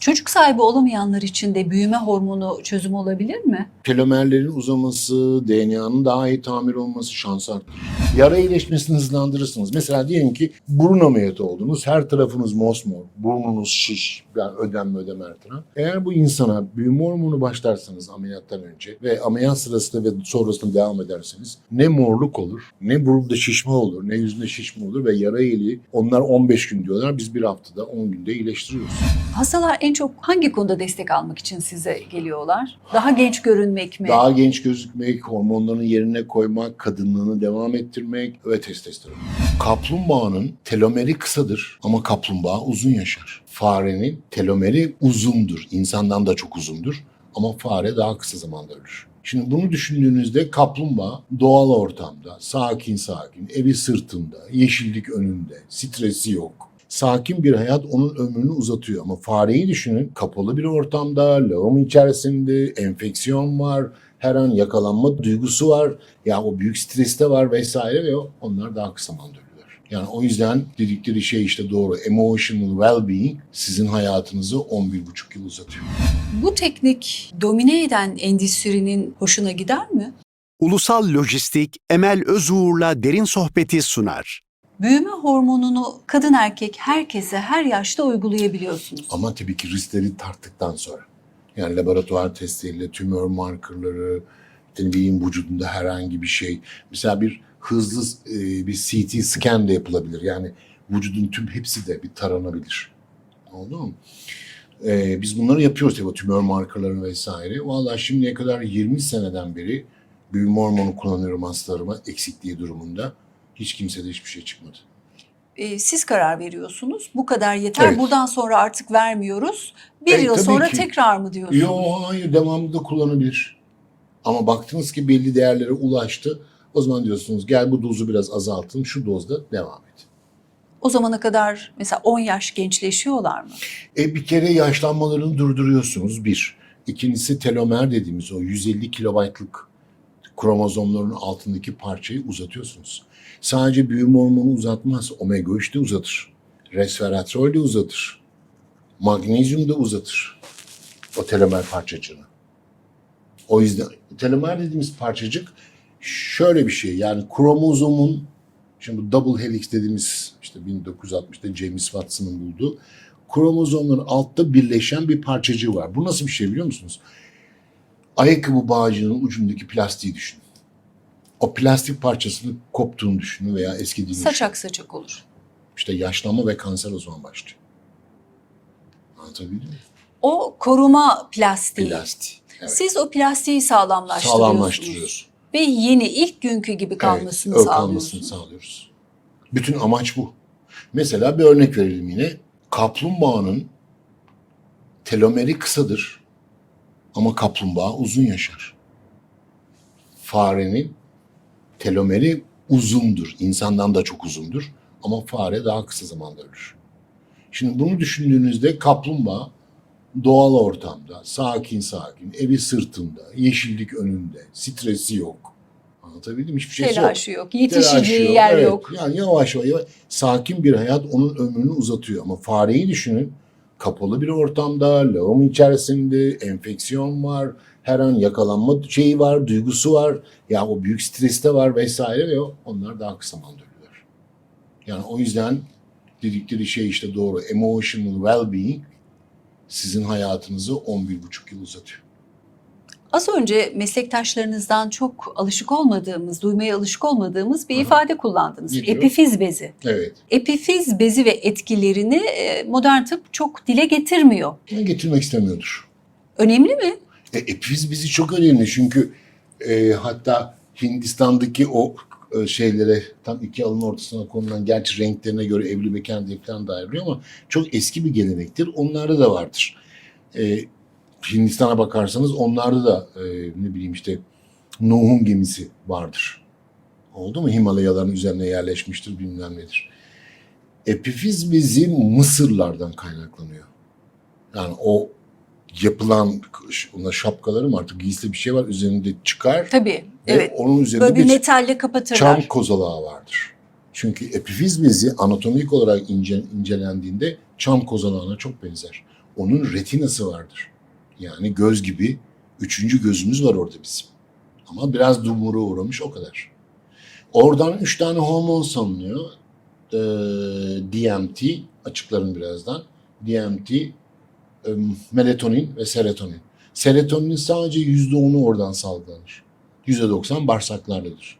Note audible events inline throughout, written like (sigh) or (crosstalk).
Çocuk sahibi olamayanlar için de büyüme hormonu çözüm olabilir mi? Telomerlerin uzaması, DNA'nın daha iyi tamir olması şans arttırır. Yara iyileşmesini hızlandırırsınız. Mesela diyelim ki burun ameliyatı oldunuz. Her tarafınız mosmor, burnunuz şiş, yani ödem ödem her taraf. Eğer bu insana büyüme hormonu başlarsanız ameliyattan önce ve ameliyat sırasında ve sonrasında devam ederseniz ne morluk olur, ne burunda şişme olur, ne yüzünde şişme olur ve yara iyiliği onlar 15 gün diyorlar. Biz bir haftada 10 günde iyileştiriyoruz. Hastalar en çok hangi konuda destek almak için size geliyorlar? Daha genç görünmek mi? Daha genç gözükmek, hormonlarını yerine koymak, kadınlığını devam ettirmek ve testosteron. Kaplumbağanın telomeri kısadır ama kaplumbağa uzun yaşar. Farenin telomeri uzundur, insandan da çok uzundur ama fare daha kısa zamanda ölür. Şimdi bunu düşündüğünüzde kaplumbağa doğal ortamda, sakin sakin, evi sırtında, yeşillik önünde, stresi yok. Sakin bir hayat onun ömrünü uzatıyor ama fareyi düşünün kapalı bir ortamda, lağım içerisinde, enfeksiyon var, her an yakalanma duygusu var. Ya o büyük streste var vesaire ve o- onlar daha kısa zamanda ölüyorlar. Yani o yüzden dedikleri şey işte doğru. Emotional well-being sizin hayatınızı 11,5 yıl uzatıyor. Bu teknik domine eden endüstrinin hoşuna gider mi? Ulusal Lojistik Emel Özuğur'la derin sohbeti sunar. Büyüme hormonunu kadın erkek herkese her yaşta uygulayabiliyorsunuz. Ama tabii ki riskleri tarttıktan sonra. Yani laboratuvar testleriyle tümör markerları, bileyim vücudunda herhangi bir şey. Mesela bir hızlı e, bir CT scan de yapılabilir. Yani vücudun tüm hepsi de bir taranabilir. Oldu mu? E, biz bunları yapıyoruz tabii tümör markerları vesaire. Vallahi şimdiye kadar 20 seneden beri büyüme hormonu kullanıyorum hastalarıma eksikliği durumunda. Hiç kimsede hiçbir şey çıkmadı. Ee, siz karar veriyorsunuz. Bu kadar yeter. Evet. Buradan sonra artık vermiyoruz. Bir Evet, yıl sonra ki. tekrar mı diyorsunuz? Yok hayır devamlı da kullanabilir. Ama baktınız ki belli değerlere ulaştı. O zaman diyorsunuz gel bu dozu biraz azaltın şu dozda devam et. O zamana kadar mesela 10 yaş gençleşiyorlar mı? E bir kere yaşlanmalarını durduruyorsunuz bir. İkincisi telomer dediğimiz o 150 kilobaytlık kromozomların altındaki parçayı uzatıyorsunuz. Sadece büyüme hormonu uzatmaz. Omega 3 de uzatır. Resveratrol de uzatır. Magnezyum da uzatır. O telomer parçacığını. O yüzden telomer dediğimiz parçacık şöyle bir şey. Yani kromozomun şimdi bu double helix dediğimiz işte 1960'da James Watson'ın bulduğu kromozomların altta birleşen bir parçacığı var. Bu nasıl bir şey biliyor musunuz? Ayakkabı bağcığının ucundaki plastiği düşünün. O plastik parçasının koptuğunu düşünün veya eskidiğini düşünün. Saçak saçak olur. İşte yaşlanma ve kanser o zaman başlıyor. Anlatabildim mi? O koruma plastiği. Plastik. Evet. Siz o plastiği sağlamlaştırıyorsunuz. Sağlamlaştırıyoruz. Ve yeni ilk günkü gibi kalmasını evet, sağlıyorsunuz. kalmasını sağlıyoruz. Bütün amaç bu. Mesela bir örnek verelim yine. Kaplumbağanın telomeri kısadır ama kaplumbağa uzun yaşar. Farenin telomeri uzundur. İnsandan da çok uzundur ama fare daha kısa zamanda ölür. Şimdi bunu düşündüğünüzde kaplumbağa doğal ortamda, sakin sakin, evi sırtında, yeşillik önünde, stresi yok. Anlatabildim mi? Hiçbir şey yok. Telaşı yok. Yetişeceği yer evet. yok. Yani yavaş yavaş sakin bir hayat onun ömrünü uzatıyor. Ama fareyi düşünün. Kapalı bir ortamda, lağım içerisinde, enfeksiyon var, her an yakalanma şeyi var, duygusu var. Ya o büyük streste var vesaire ve onlar daha kısa ölüyorlar. Yani o yüzden dedikleri şey işte doğru. Emotional well-being sizin hayatınızı 11,5 yıl uzatıyor. Az önce meslektaşlarınızdan çok alışık olmadığımız, duymaya alışık olmadığımız bir hı. ifade kullandınız. Nedir o? Epifiz bezi. Evet. Epifiz bezi ve etkilerini e, modern tıp çok dile getirmiyor. Bunu getirmek istemiyordur. Önemli mi? E, epifiz bizi çok önemli çünkü e, hatta Hindistan'daki o e, şeylere tam iki alın ortasına konulan gerçi renklerine göre evli bekar diye falan da ayrılıyor ama çok eski bir gelenektir. Onlarda da vardır. E, Hindistan'a bakarsanız onlarda da e, ne bileyim işte Nuh'un gemisi vardır. Oldu mu? Himalayaların üzerine yerleşmiştir bilmem nedir. Epifiz bizi Mısırlardan kaynaklanıyor. Yani o yapılan ona şapkaları mı artık giysi bir şey var üzerinde çıkar Tabii. ve Evet. onun üzerinde Böyle bir bir metalle kapatırlar. çam kozalağı vardır. Çünkü epifiz bezi anatomik olarak ince, incelendiğinde çam kozalağına çok benzer. Onun retinası vardır. Yani göz gibi üçüncü gözümüz var orada bizim. Ama biraz dumura uğramış o kadar. Oradan üç tane hormon salınıyor. Ee, DMT, açıklarım birazdan. DMT, melatonin ve serotonin. Serotoninin sadece yüzde onu oradan salgılanır. Yüzde doksan bağırsaklardadır.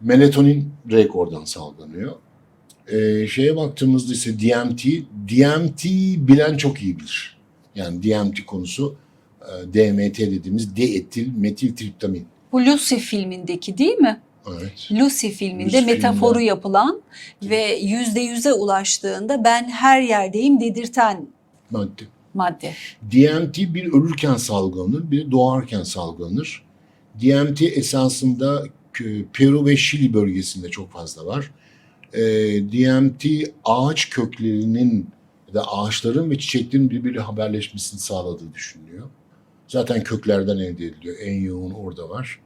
Melatonin direkt oradan salgılanıyor. Ee, şeye baktığımızda ise DMT, DMT bilen çok iyi bilir. Yani DMT konusu e, DMT dediğimiz deetil metil triptamin. Bu Lucy filmindeki değil mi? Evet. Lucy filminde Lucy metaforu filminde. yapılan ve yüzde yüze ulaştığında ben her yerdeyim dedirten Madde. Madde. DMT bir ölürken salgılanır, bir doğarken salgılanır. DMT esasında Peru ve Şili bölgesinde çok fazla var. Ee, DMT ağaç köklerinin ya da ağaçların ve çiçeklerin birbiriyle haberleşmesini sağladığı düşünülüyor. Zaten köklerden elde ediliyor. En yoğun orada var.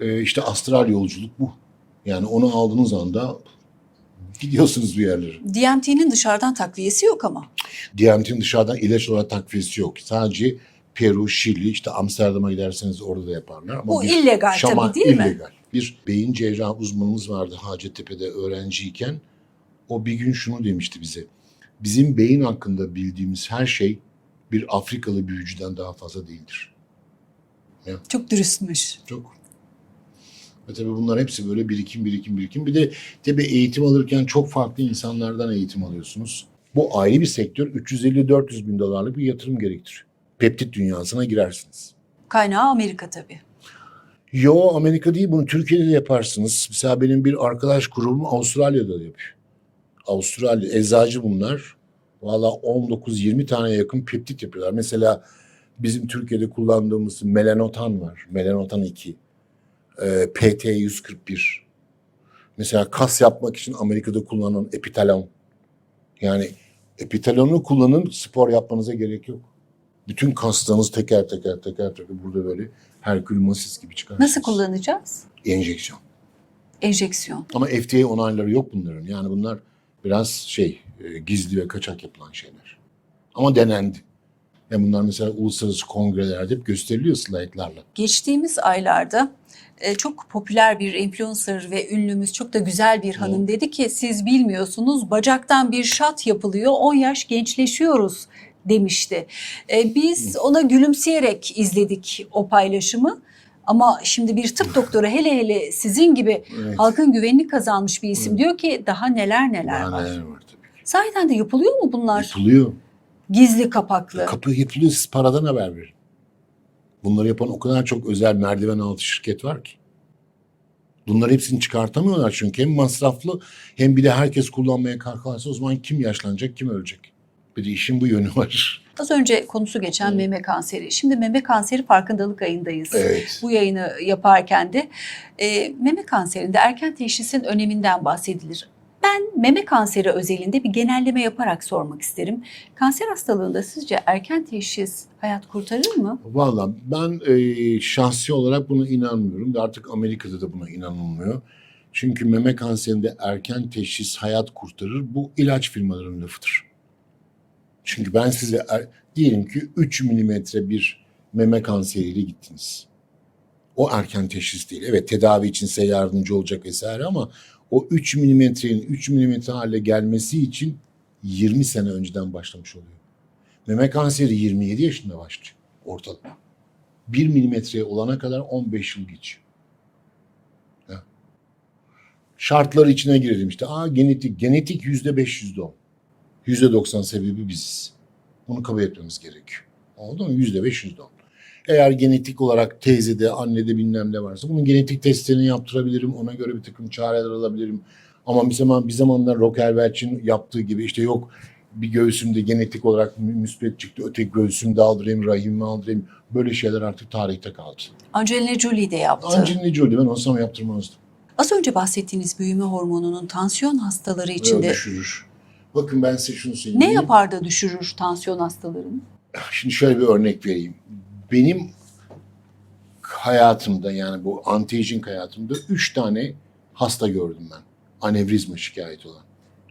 Ee, işte astral yolculuk bu. Yani onu aldığınız anda gidiyorsunuz bir yerlere. DMT'nin dışarıdan takviyesi yok ama. DMT'nin dışarıdan ilaç olarak takviyesi yok. Sadece Peru, Şili, işte Amsterdam'a giderseniz orada da yaparlar. Ama Bu illegal şaman- tabii değil mi? illegal. Bir beyin cerrah uzmanımız vardı Hacettepe'de öğrenciyken. O bir gün şunu demişti bize. Bizim beyin hakkında bildiğimiz her şey bir Afrikalı büyücüden daha fazla değildir. Çok dürüstmüş. Çok. Ve tabii bunlar hepsi böyle birikim, birikim, birikim. Bir de tabii eğitim alırken çok farklı insanlardan eğitim alıyorsunuz. Bu ayrı bir sektör. 350-400 bin dolarlık bir yatırım gerektirir. Peptit dünyasına girersiniz. Kaynağı Amerika tabii. Yo Amerika değil bunu Türkiye'de de yaparsınız. Mesela benim bir arkadaş grubum Avustralya'da da yapıyor. Avustralya, eczacı bunlar. Valla 19-20 tane yakın peptit yapıyorlar. Mesela bizim Türkiye'de kullandığımız melanotan var. Melanotan 2. Ee, PT-141. Mesela kas yapmak için Amerika'da kullanılan epitalon. Yani epitalonu kullanın spor yapmanıza gerek yok. Bütün kaslarınız teker teker teker teker burada böyle Herkül Masis gibi çıkarsınız. Nasıl kullanacağız? Enjeksiyon. Enjeksiyon. Ama FDA onayları yok bunların. Yani bunlar biraz şey e, gizli ve kaçak yapılan şeyler. Ama denendi. Ya bunlar mesela uluslararası kongrelerde hep gösteriliyor slaytlarla. Geçtiğimiz aylarda e, çok popüler bir influencer ve ünlümüz çok da güzel bir hanım dedi ki siz bilmiyorsunuz bacaktan bir şat yapılıyor 10 yaş gençleşiyoruz demişti. E, biz ona gülümseyerek izledik o paylaşımı. Ama şimdi bir tıp (laughs) doktoru hele hele sizin gibi Evet. halkın güvenini kazanmış bir isim Evet. diyor ki daha neler neler Daha var. neler var tabii ki. Sahiden de yapılıyor mu bunlar? Yapılıyor. Gizli kapaklı. Kapı yapılıyor siz paradan haber verin. Bunları yapan o kadar çok özel merdiven altı şirket var ki. Bunları hepsini çıkartamıyorlar çünkü hem masraflı hem bir de herkes kullanmaya kalkarsa o zaman kim yaşlanacak kim ölecek. Bir de işin bu yönü var. Az önce konusu geçen Evet. meme kanseri. Şimdi meme kanseri farkındalık ayındayız. Evet. Bu yayını yaparken de e, meme kanserinde erken teşhisin öneminden bahsedilir. Ben meme kanseri özelinde bir genelleme yaparak sormak isterim. Kanser hastalığında sizce erken teşhis hayat kurtarır mı? Valla ben e, şahsi olarak buna inanmıyorum ve artık Amerika'da da buna inanılmıyor. Çünkü meme kanserinde erken teşhis hayat kurtarır. Bu ilaç firmalarının lafıdır. Çünkü ben size er- diyelim ki 3 milimetre bir meme kanseriyle gittiniz. O erken teşhis değil. Evet tedavi için size yardımcı olacak vesaire ama o 3 milimetrenin 3 milimetre hale gelmesi için 20 sene önceden başlamış oluyor. Meme kanseri 27 yaşında başlıyor ortalama. 1 milimetreye olana kadar 15 yıl geçiyor. Ya. Şartları içine girelim işte. Aa genetik. Genetik yüzde beş yüzde on. Yüzde doksan sebebi biziz. Bunu kabul etmemiz gerekiyor. Oldu mu? Yüzde beş yüzde on. Eğer genetik olarak teyzede, annede bilmem ne varsa bunun genetik testlerini yaptırabilirim. Ona göre bir takım çareler alabilirim. Ama bir zaman bir zamanlar Rockefeller'in yaptığı gibi işte yok bir göğsümde genetik olarak mü- müspet çıktı. Öteki göğsümde aldırayım, rahimimi aldırayım. Böyle şeyler artık tarihte kaldı. Angelina Jolie de yaptı. Angelina Jolie ben olsam yaptırmazdım. Az önce bahsettiğiniz büyüme hormonunun tansiyon hastaları Öyle içinde düşürür. Bakın ben size şunu söyleyeyim. ne yapar da düşürür tansiyon hastalarını? Şimdi şöyle bir örnek vereyim. Benim hayatımda yani bu anti-aging hayatımda üç tane hasta gördüm ben. Anevrizma şikayeti olan.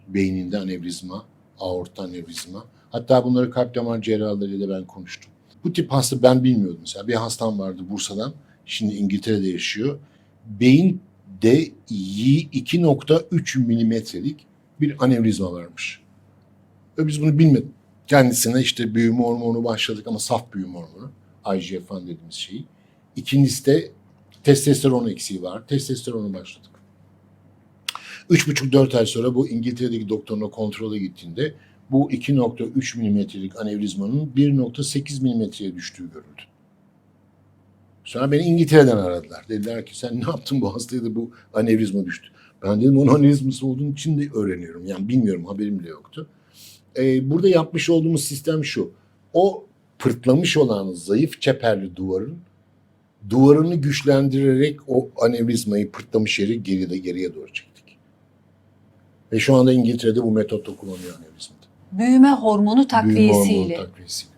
Beyninde anevrizma, aortta anevrizma. Hatta bunları kalp damar cerrahlarıyla ben konuştum. Bu tip hasta ben bilmiyordum. Mesela bir hastam vardı Bursa'dan. Şimdi İngiltere'de yaşıyor. Beyinde 2.3 milimetrelik bir anevrizma varmış. Ve biz bunu bilmedik. Kendisine işte büyüme hormonu başladık ama saf büyüme hormonu. IGF falan dediğimiz şeyi. İkincisi de testosteron eksiği var. Testosteronu başladık. 3,5-4 ay sonra bu İngiltere'deki doktoruna kontrole gittiğinde bu 2.3 milimetrelik anevrizmanın 1.8 milimetreye düştüğü görüldü. Sonra beni İngiltere'den aradılar. Dediler ki sen ne yaptın bu hastaya da bu anevrizma düştü. Ben dedim onun anevrizması olduğunu için de öğreniyorum. Yani bilmiyorum haberim bile yoktu. Ee, burada yapmış olduğumuz sistem şu. O pırtlamış olan zayıf çeperli duvarın duvarını güçlendirerek o anevrizmayı pırtlamış yeri geride geriye doğru çektik. Ve şu anda İngiltere'de bu metotta kullanıyor anevrizmada. Büyüme hormonu Büyüme takviyesiyle. hormonu takviyesiyle.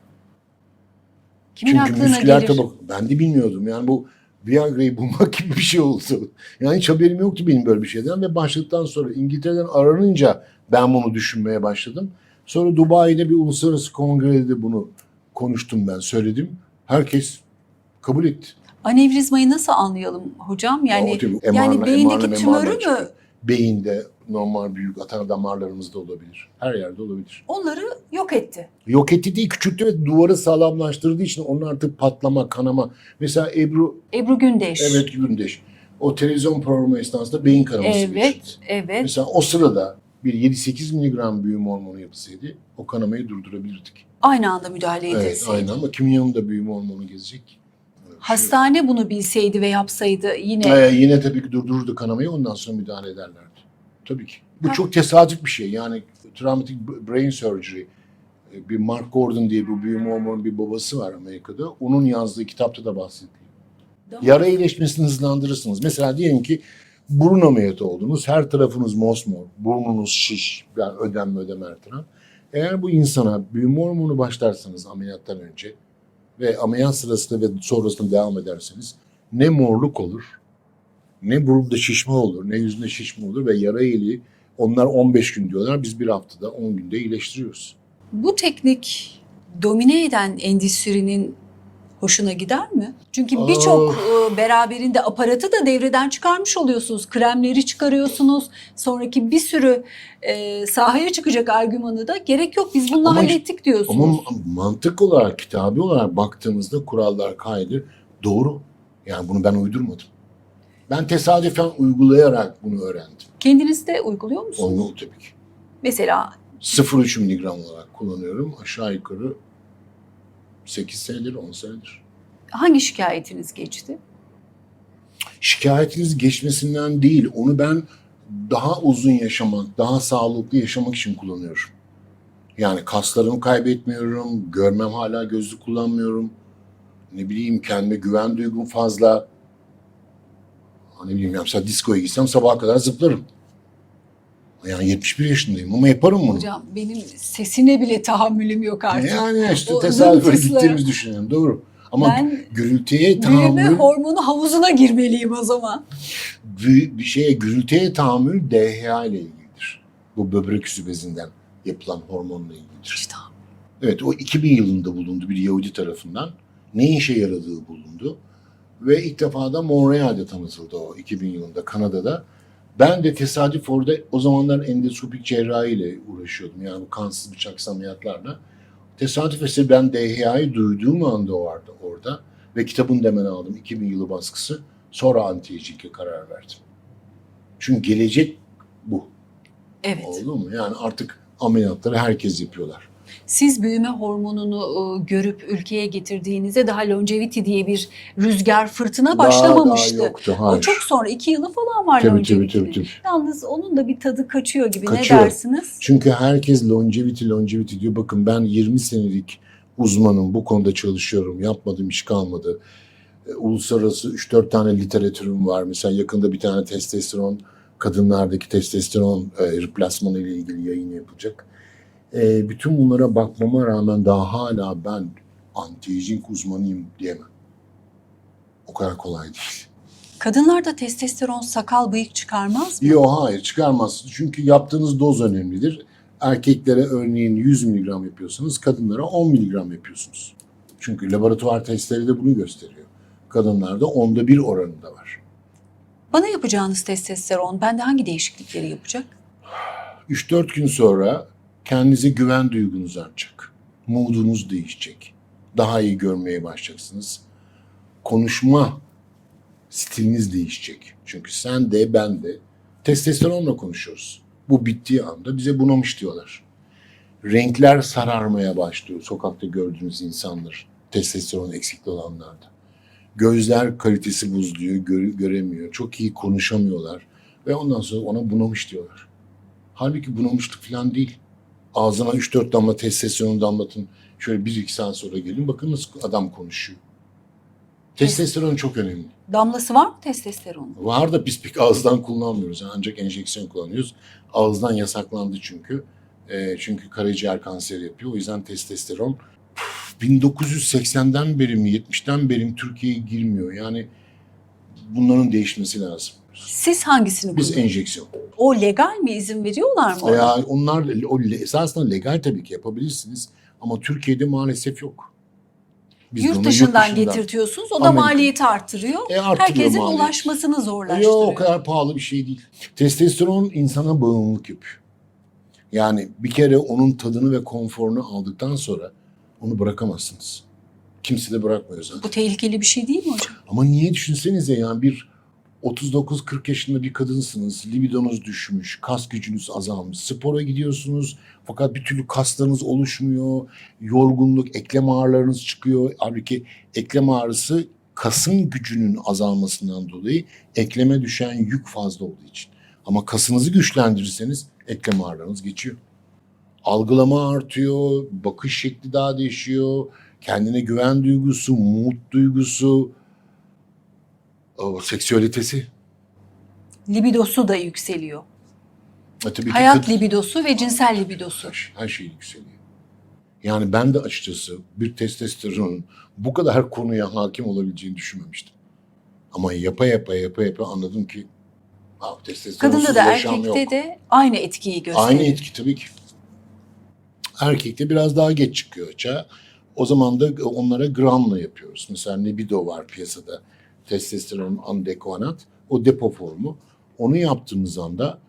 Kimin Çünkü aklına müsküler gelir? tabak. Ben de bilmiyordum. Yani bu Viagra'yı bulmak (laughs) gibi bir şey oldu. Yani hiç haberim yoktu benim böyle bir şeyden ve başladıktan sonra İngiltere'den aranınca ben bunu düşünmeye başladım. Sonra Dubai'de bir uluslararası kongrede bunu konuştum ben, söyledim. Herkes kabul etti. Anevrizmayı nasıl anlayalım hocam? Yani O tabii yani beyindeki MR'la, tümörü mü? çıkıyor. Beyinde normal büyük atan damarlarımızda olabilir. Her yerde olabilir. Onları yok etti. Yok etti değil küçülttü ve duvarı sağlamlaştırdığı için onun artık patlama, kanama. Mesela Ebru Ebru Gündeş. Evet Gündeş. O televizyon programı esnasında beyin kanaması geçirdi. Evet, evet. Mesela o sırada bir 7-8 miligram büyüme hormonu yapılsaydı o kanamayı durdurabilirdik. Aynı anda müdahale Evet edilseydi. aynı ama kimin yanında büyüme hormonu gezecek? Bir. Hastane bunu bilseydi ve yapsaydı yine Ee, yine tabii ki durdururdu kanamayı ondan sonra müdahale ederlerdi. Tabii ki. Bu Ha. çok tesadüf bir şey. Yani traumatic brain surgery e, bir Mark Gordon diye bu büyüme hormonu bir babası var Amerika'da. Onun yazdığı kitapta da bahsediliyor. Yara iyileşmesini hızlandırırsınız. Mesela diyelim ki burun ameliyatı oldunuz. Her tarafınız mosmor, burnunuz şiş, yani ödem ödem her taraf. Eğer bu insana büyüme hormonu başlarsanız ameliyattan önce ve ameliyat sırasında ve sonrasında devam ederseniz ne morluk olur, ne burunda şişme olur, ne yüzünde şişme olur ve yara iyiliği onlar 15 gün diyorlar. Biz bir haftada 10 günde iyileştiriyoruz. Bu teknik domine eden endüstrinin hoşuna gider mi? Çünkü birçok e, beraberinde aparatı da devreden çıkarmış oluyorsunuz. Kremleri çıkarıyorsunuz. Sonraki bir sürü e, sahaya çıkacak argümanı da gerek yok. Biz bunu hallettik diyorsunuz. Ama mantık olarak, kitabi olarak baktığımızda kurallar, kaydır doğru. Yani bunu ben uydurmadım. Ben tesadüfen uygulayarak bunu öğrendim. Kendiniz de uyguluyor musunuz? Onu tabii ki. Mesela 0,3 miligram olarak kullanıyorum. Aşağı yukarı 8 senedir, 10 senedir. hangi şikayetiniz geçti? Şikayetiniz geçmesinden değil, onu ben daha uzun yaşamak, daha sağlıklı yaşamak için kullanıyorum. Yani kaslarımı kaybetmiyorum, görmem hala gözlük kullanmıyorum. Ne bileyim kendime güven duygum fazla. Ne bileyim ya mesela diskoya gitsem sabaha kadar zıplarım. Yani 71 yaşındayım ama yaparım bunu. Hocam benim sesine bile tahammülüm yok artık. Yani işte O tesadüfen gittiğimizi düşünüyorum. Doğru. Ama ben gürültüye büyüme tahammül, hormonu havuzuna girmeliyim o zaman. bir bir şeye gürültüye tahammül DHA ile ilgilidir. Bu böbrek üstü bezinden yapılan hormonla ilgilidir. İşte Evet o 2000 yılında bulundu bir Yahudi tarafından. Ne işe yaradığı bulundu. Ve ilk defa da Montreal'de tanıtıldı o 2000 yılında Kanada'da. Ben de tesadüf orada o zamanlar endoskopik cerrahi ile uğraşıyordum. Yani kansız bıçaksız ameliyatlarla. Tesadüf eseri ben DHA'yı duyduğum anda o vardı orada. Ve kitabın da hemen aldım 2000 yılı baskısı. Sonra anti karar verdim. Çünkü gelecek bu. evet. Oldu mu? Yani artık ameliyatları herkes yapıyorlar. Siz büyüme hormonunu e, görüp ülkeye getirdiğinizde daha longevity diye bir rüzgar fırtına başlamamıştı. Daha, daha yoktu. o Hayır. çok sonra iki yılı falan var Tabii, tabii, tabii, tabii. Yalnız onun da bir tadı kaçıyor gibi Kaçıyor. ne dersiniz? Çünkü herkes longevity longevity diyor. Bakın ben 20 senelik uzmanım. Bu konuda çalışıyorum. Yapmadığım iş kalmadı. E, Uluslararası 3-4 tane literatürüm var. Mesela yakında bir tane testosteron, kadınlardaki testosteron e, replasmanı ile ilgili yayın yapılacak. E, bütün bunlara bakmama rağmen daha hala ben anti-aging uzmanıyım diyemem. O kadar kolay değil. Kadınlarda testosteron sakal bıyık çıkarmaz mı? Yok hayır çıkarmaz. Çünkü yaptığınız doz önemlidir. Erkeklere örneğin 100 miligram yapıyorsanız kadınlara 10 miligram yapıyorsunuz. Çünkü laboratuvar testleri de bunu gösteriyor. Kadınlarda onda bir oranında var. Bana yapacağınız testosteron bende hangi değişiklikleri yapacak? 3-4 gün sonra kendinize güven duygunuz artacak. Moodunuz değişecek. Daha iyi görmeye başlayacaksınız. Konuşma stiliniz değişecek. Çünkü sen de ben de testosteronla konuşuyoruz. Bu bittiği anda bize bunamış diyorlar. Renkler sararmaya başlıyor sokakta gördüğünüz insanlar. Testosteron eksikliği olanlarda. Gözler kalitesi bozuluyor, gö- göremiyor. Çok iyi konuşamıyorlar. Ve ondan sonra ona bunamış diyorlar. Halbuki bunamışlık falan değil. Ağzına 3-4 damla testosteron damlatın. Şöyle 1-2 saat sonra gelin bakın nasıl adam konuşuyor. Testosteron çok önemli. Damlası var mı testosteronun? Var da biz pek ağızdan kullanmıyoruz. Yani ancak enjeksiyon kullanıyoruz. Ağızdan yasaklandı çünkü. Ee, çünkü karaciğer kanseri yapıyor. O yüzden testosteron 1980'den beri mi 70'ten beri mi Türkiye'ye girmiyor. Yani bunların değişmesi lazım. Siz hangisini Biz kullanıyorsunuz? enjeksiyon. O legal mi? izin veriyorlar mı? ona? Ya onlar o le- esasında legal tabii ki yapabilirsiniz ama Türkiye'de maalesef yok. Biz de onu Yurt dışından getirtiyorsunuz. O da Amerika. maliyeti artırıyor. E, artırıyor Herkesin maliyeti. ulaşmasını zorlaştırıyor. Yok o kadar pahalı bir şey değil. Testosteron insana bağımlılık yapıyor. Yani bir kere onun tadını ve konforunu aldıktan sonra onu bırakamazsınız. Kimse de bırakmıyor zaten. Bu tehlikeli bir şey değil mi hocam? Ama niye düşünsenize yani bir 39-40 yaşında bir kadınsınız, libidonuz düşmüş, kas gücünüz azalmış, spora gidiyorsunuz fakat bir türlü kaslarınız oluşmuyor, yorgunluk, eklem ağrılarınız çıkıyor. Halbuki eklem ağrısı kasın gücünün azalmasından dolayı ekleme düşen yük fazla olduğu için. Ama kasınızı güçlendirirseniz eklem ağrılarınız geçiyor. Algılama artıyor, bakış şekli daha değişiyor, kendine güven duygusu, umut duygusu, o seksüalitesi. Libidosu da yükseliyor. E tabii ki Hayat kadın- libidosu ve cinsel libidosu. her, her şey yükseliyor. Yani ben de açıkçası bir testosteronun bu kadar konuya hakim olabileceğini düşünmemiştim. Ama yapa yapa yapa yapa anladım ki ah, testosteronsuz Kadında da yaşam erkekte yok. de aynı etkiyi gösteriyor. Aynı etki tabii ki. Erkekte biraz daha geç çıkıyor açığa. O zaman da onlara gramla yapıyoruz. Mesela Nebido var piyasada. Testosteron andekovanat. O depo formu. Onu yaptığımız anda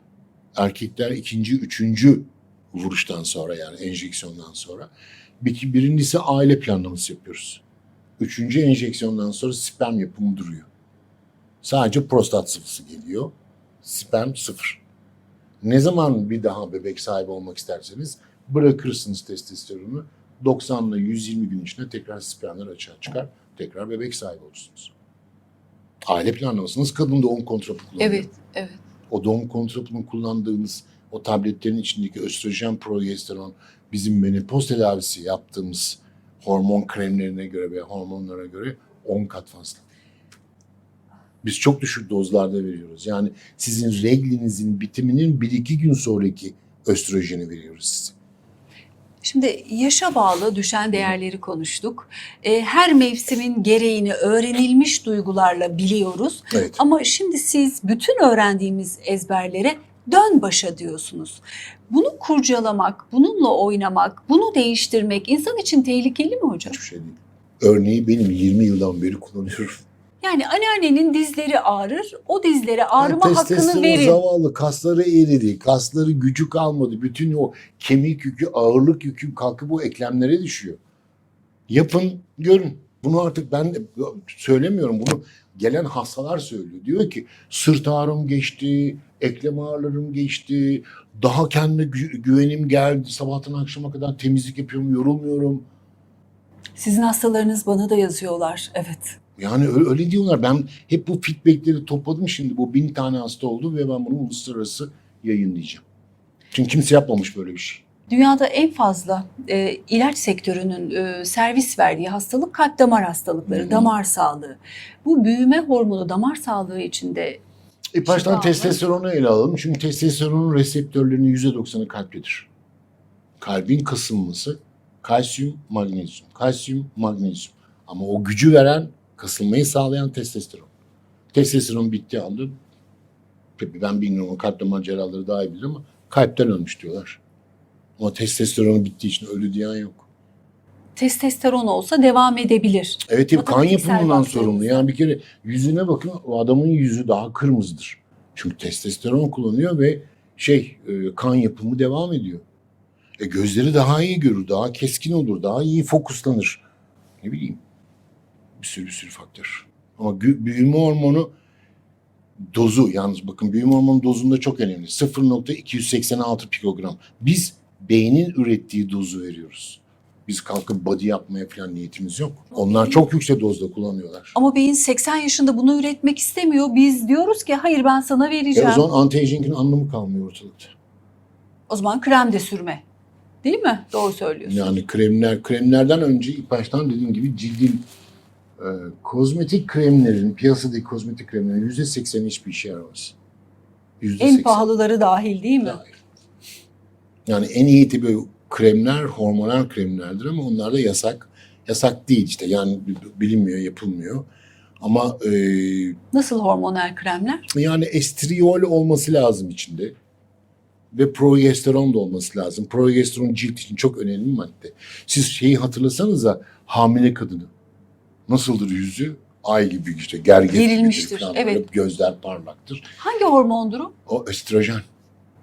erkekler ikinci, üçüncü vuruştan sonra yani enjeksiyondan sonra. Bir, birincisi aile planlaması yapıyoruz. Üçüncü enjeksiyondan sonra sperm yapımı duruyor. Sadece prostat sıvısı geliyor. Sperm sıfır. Ne zaman bir daha bebek sahibi olmak isterseniz bırakırsınız testosteronu. 90 ile 120 gün içinde tekrar spermler açığa çıkar. Tekrar bebek sahibi olursunuz. Aile planlamasınız kadın doğum kontrapu kullanıyor. Evet, evet. O doğum kontrapını kullandığımız o tabletlerin içindeki östrojen, progesteron bizim menopoz tedavisi yaptığımız hormon kremlerine göre veya hormonlara göre 10 kat fazla. Biz çok düşük dozlarda veriyoruz. Yani sizin reglinizin bitiminin 1-2 gün sonraki östrojeni veriyoruz size. Şimdi yaşa bağlı düşen değerleri konuştuk. Ee, her mevsimin gereğini öğrenilmiş duygularla biliyoruz. Evet. Ama şimdi siz bütün öğrendiğimiz ezberlere dön başa diyorsunuz. Bunu kurcalamak, bununla oynamak, bunu değiştirmek insan için tehlikeli mi hocam? Hiçbir şey değil. Örneği benim 20 yıldan beri kullanıyorum. Yani anneannenin dizleri ağrır, o dizlere ağrıma Yani hakkını verin. Zavallı kasları eridi, kasları gücü kalmadı. Bütün o kemik yükü, ağırlık yükü kalkıp o eklemlere düşüyor. Yapın, görün. Bunu artık ben de söylemiyorum. Bunu gelen hastalar söylüyor. Diyor ki sırt ağrım geçti, eklem ağrılarım geçti, daha kendime gü- güvenim geldi. Sabahtan akşama kadar temizlik yapıyorum, yorulmuyorum. Sizin hastalarınız bana da yazıyorlar. Evet. Yani öyle, öyle diyorlar. Ben hep bu feedbackleri topladım şimdi. Bu bin tane hasta oldu ve ben bunu uluslararası yayınlayacağım. Çünkü kimse yapmamış böyle bir şey. Dünyada en fazla e, ilaç sektörünün e, servis verdiği hastalık kalp damar hastalıkları, Hı hı. damar sağlığı. Bu büyüme hormonu damar sağlığı içinde İlk baştan Şifa testosteronu ele alalım. Çünkü testosteronun reseptörlerinin %90'ı kalptedir. Kalbin kasılması kalsiyum, magnezyum, kalsiyum, magnezyum. Ama o gücü veren, kasılmayı sağlayan testosteron. Testosteron bittiği anda tabii ben bilmiyorum kalp damar cerrahları daha iyi bilir ama kalpten ölmüş diyorlar. Ama testosteronu bittiği için ölü diyen yok. Testosteron olsa devam edebilir. Evet hep kan yapımından sorumlu. Yani bir kere yüzüne bakın o adamın yüzü daha kırmızıdır. Çünkü testosteron kullanıyor ve şey e, kan yapımı devam ediyor. E, gözleri daha iyi görür, daha keskin olur, daha iyi fokuslanır. Ne bileyim bir sürü bir sürü faktör. Ama büyüme hormonu dozu yalnız bakın büyüme hormonu dozunda çok önemli. 0.286 pikogram. Biz beynin ürettiği dozu veriyoruz. Biz kalkıp body yapmaya falan niyetimiz yok. Onlar çok yüksek dozda kullanıyorlar. Ama beyin 80 yaşında bunu üretmek istemiyor. Biz diyoruz ki hayır ben sana E vereceğim. o zaman anti-aging'in anlamı kalmıyor ortalıkta. O zaman krem de sürme. Değil mi? Doğru söylüyorsun. Yani kremler, kremlerden önce ilk baştan dediğim gibi cildin e, kozmetik kremlerin, piyasadaki kozmetik kremlerin yüzde sekseni hiçbir işe yaramaz. Yüzde en seksen pahalıları dahil değil mi? dahil. Yani en iyi tipi kremler hormonal kremlerdir ama onlar da yasak. Yasak değil işte yani bilinmiyor, yapılmıyor. Ama e, Nasıl hormonal kremler? yani estriol olması lazım içinde. Ve progesteron da olması lazım. Progesteron cilt için çok önemli bir madde. Siz şeyi hatırlasanıza hamile kadını. Nasıldır yüzü? Ay gibi işte gerget Gerilmiştir, falan. evet. Böyle gözler parlaktır. Hangi hormondur o? O östrojen.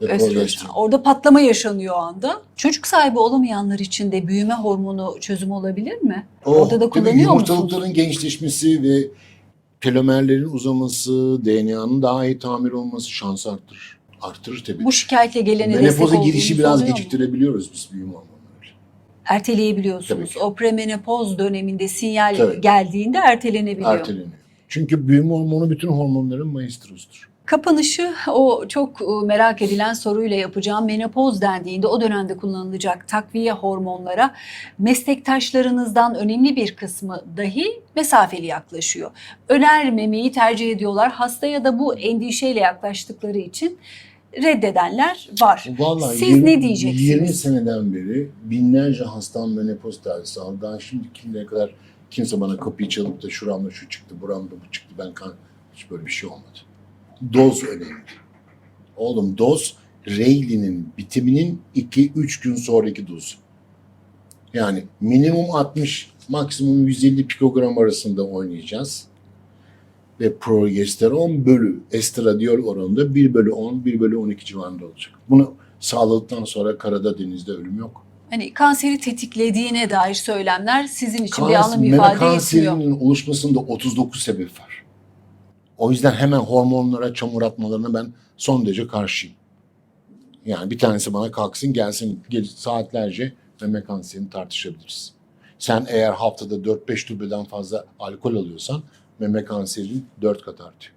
Östrojen. Orada patlama yaşanıyor o anda. Çocuk sahibi olamayanlar için de büyüme hormonu çözüm olabilir mi? O, Orada da kullanıyor musunuz? Yumurtalıkların gençleşmesi ve telomerlerin uzaması, DNA'nın daha iyi tamir olması şansı arttırır. Arttırır tabii. Bu şikayetle gelene Menopoza girişi biraz geciktirebiliyoruz biz büyüme hormonları. Erteleyebiliyorsunuz. O premenopoz döneminde sinyal Tabii. geldiğinde ertelenebiliyor. Erteleniyor. Çünkü büyüme hormonu bütün hormonların maestrosudur. Kapanışı o çok e, merak edilen soruyla yapacağım. Menopoz dendiğinde o dönemde kullanılacak takviye hormonlara meslektaşlarınızdan önemli bir kısmı dahi mesafeli yaklaşıyor. Önermemeyi tercih ediyorlar. Hastaya da bu endişeyle yaklaştıkları için reddedenler var. Vallahi Siz 20, ne diyeceksiniz? 20 seneden beri binlerce hastam menopoz tedavisi aldı. Daha şimdi kimlere kadar kimse bana kapıyı çalıp da şuramda şu çıktı, buramda bu çıktı. Ben kan hiç böyle bir şey olmadı. Doz önemli. Oğlum doz Rayleigh'nin bitiminin 2-3 gün sonraki dozu. Yani minimum 60, maksimum 150 pikogram arasında oynayacağız. Ve progesteron bölü estradiol oranında 1 bölü 10, 1 bölü 12 civarında olacak. Bunu sağladıktan sonra karada denizde ölüm yok. Hani kanseri tetiklediğine dair söylemler sizin için bir Kans- anlam meme ifade etmiyor. kanserinin oluşmasında 39 sebep var. O yüzden hemen hormonlara çamur atmalarına ben son derece karşıyım. Yani bir tanesi bana kalksın gelsin gel, saatlerce meme kanserini tartışabiliriz. Sen eğer haftada 4-5 tübeden fazla alkol alıyorsan meme kanserinin 4 kat artıyor.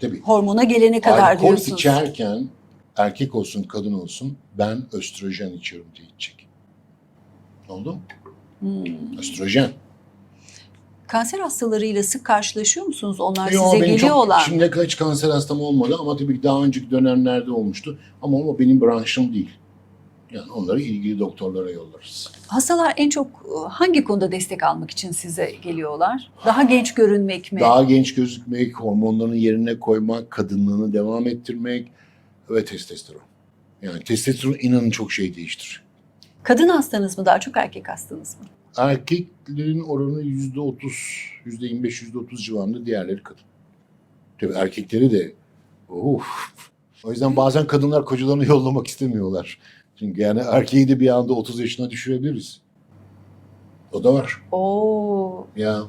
Tabii. Hormona gelene kadar alkol diyorsunuz. içerken erkek olsun kadın olsun ben östrojen içiyorum diye içecek. Oldu mu? Hmm. Östrojen. Kanser hastalarıyla sık karşılaşıyor musunuz? Onlar Yo, size geliyorlar Çok, şimdiye kadar hiç kanser hastam olmadı ama tabii daha önceki dönemlerde olmuştu. Ama o benim branşım değil. Yani onları ilgili doktorlara yollarız. Hastalar en çok e, hangi konuda destek almak için size geliyorlar? Daha genç görünmek mi? Daha genç gözükmek, hormonlarını yerine koymak, kadınlığını devam ettirmek ve testosteron. Yani testosteron inanın çok şey değiştirir. Kadın hastanız mı daha çok erkek hastanız mı? Erkeklerin oranı yüzde otuz, yüzde yirmi beş, yüzde otuz civarında diğerleri kadın. Tabii erkekleri de of. O yüzden bazen kadınlar kocalarını yollamak istemiyorlar. Çünkü yani erkeği de bir anda 30 yaşına düşürebiliriz. O da var. Oo. Ya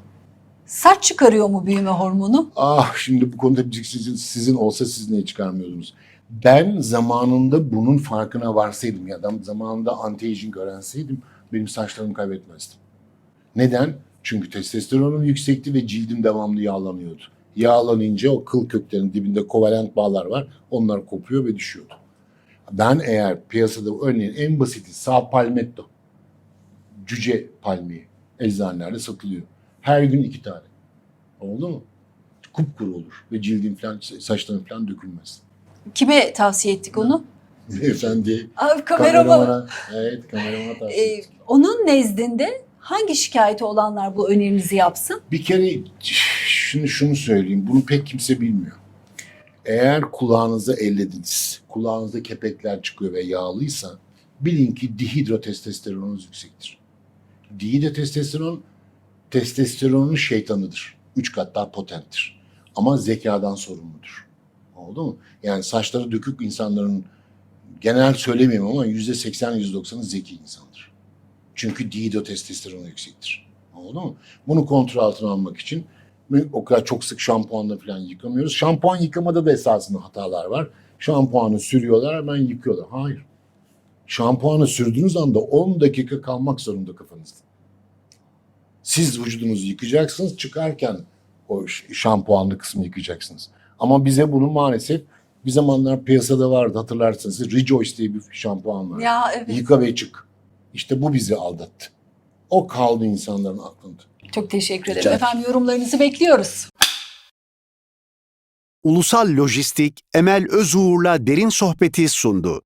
Saç çıkarıyor mu büyüme hormonu? ah şimdi bu konuda sizin, sizin olsa siz niye çıkarmıyordunuz? Ben zamanında bunun farkına varsaydım ya da zamanında anti-aging öğrenseydim benim saçlarımı kaybetmezdim. Neden? Çünkü testosteronum yüksekti ve cildim devamlı yağlanıyordu. Yağlanınca o kıl köklerinin dibinde kovalent bağlar var. Onlar kopuyor ve düşüyordu. Ben eğer piyasada örneğin en basiti sağ palmetto, cüce palmiye eczanelerde satılıyor. Her gün iki tane. Oldu mu? Kupkuru olur ve cildin falan, saçların falan dökülmez. Kime tavsiye ettik onu? (laughs) Efendi Abi kameraman. kameramana, evet kameramana tavsiye Ee, ettim. onun nezdinde hangi şikayeti olanlar bu önerinizi yapsın? Bir kere şunu şunu söyleyeyim. Bunu pek kimse bilmiyor. Eğer kulağınızı ellediniz, kulağınızda kepekler çıkıyor ve yağlıysa bilin ki dihidrotestosteronunuz yüksektir. Dihidrotestosteron testosteronun şeytanıdır. Üç kat daha potenttir. Ama zekadan sorumludur. Oldu mu? Yani saçları dökük insanların genel söylemeyeyim ama yüzde seksen, yüzde doksanı zeki insandır. Çünkü dihidrotestosteronu yüksektir. Oldu mu? Bunu kontrol altına almak için o kadar çok sık şampuanla falan yıkamıyoruz. Şampuan yıkamada da esasında hatalar var. Şampuanı sürüyorlar hemen yıkıyorlar. Hayır. Şampuanı sürdüğünüz anda 10 dakika kalmak zorunda kafanızda. Siz vücudunuzu yıkacaksınız. Çıkarken o şampuanlı kısmı yıkacaksınız. Ama bize bunu maalesef bir zamanlar piyasada vardı hatırlarsınız. Rejoice diye bir şampuan var. Ya evet. Yıka ve çık. İşte bu bizi aldattı. O kaldı insanların aklında. Çok teşekkür ederim. Rica. Efendim yorumlarınızı bekliyoruz. Ulusal Lojistik Emel Özuğur'la derin sohbeti sundu.